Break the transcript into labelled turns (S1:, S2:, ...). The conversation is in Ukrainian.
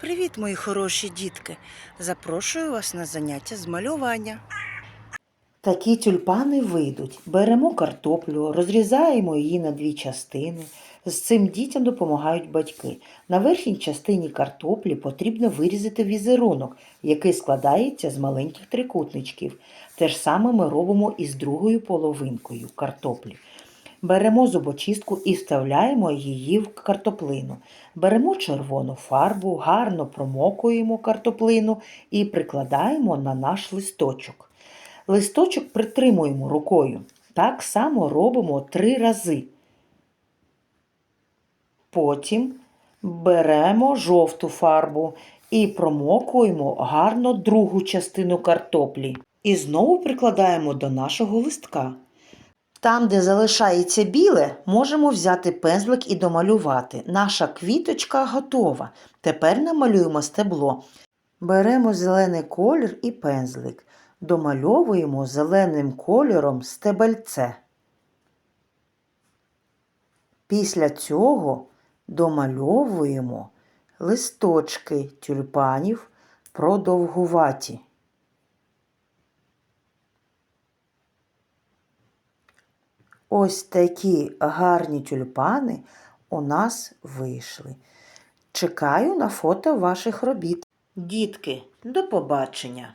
S1: Привіт, мої хороші дітки! Запрошую вас на заняття з малювання. Такі тюльпани вийдуть. Беремо картоплю, розрізаємо її на дві частини. З цим дітям допомагають батьки. На верхній частині картоплі потрібно вирізати візерунок, який складається з маленьких трикутничків. Те ж саме ми робимо і з другою половинкою картоплі. Беремо зубочистку і вставляємо її в картоплину. Беремо червону фарбу, гарно промокуємо картоплину і прикладаємо на наш листочок. Листочок притримуємо рукою. Так само робимо три рази. Потім беремо жовту фарбу і промокуємо гарно другу частину картоплі. І знову прикладаємо до нашого листка. Там, де залишається біле, можемо взяти пензлик і домалювати. Наша квіточка готова. Тепер намалюємо стебло. Беремо зелений колір і пензлик. Домальовуємо зеленим кольором стебельце. Після цього домальовуємо листочки тюльпанів продовгуваті. Ось такі гарні тюльпани у нас вийшли. Чекаю на фото ваших робіт. Дітки, до побачення!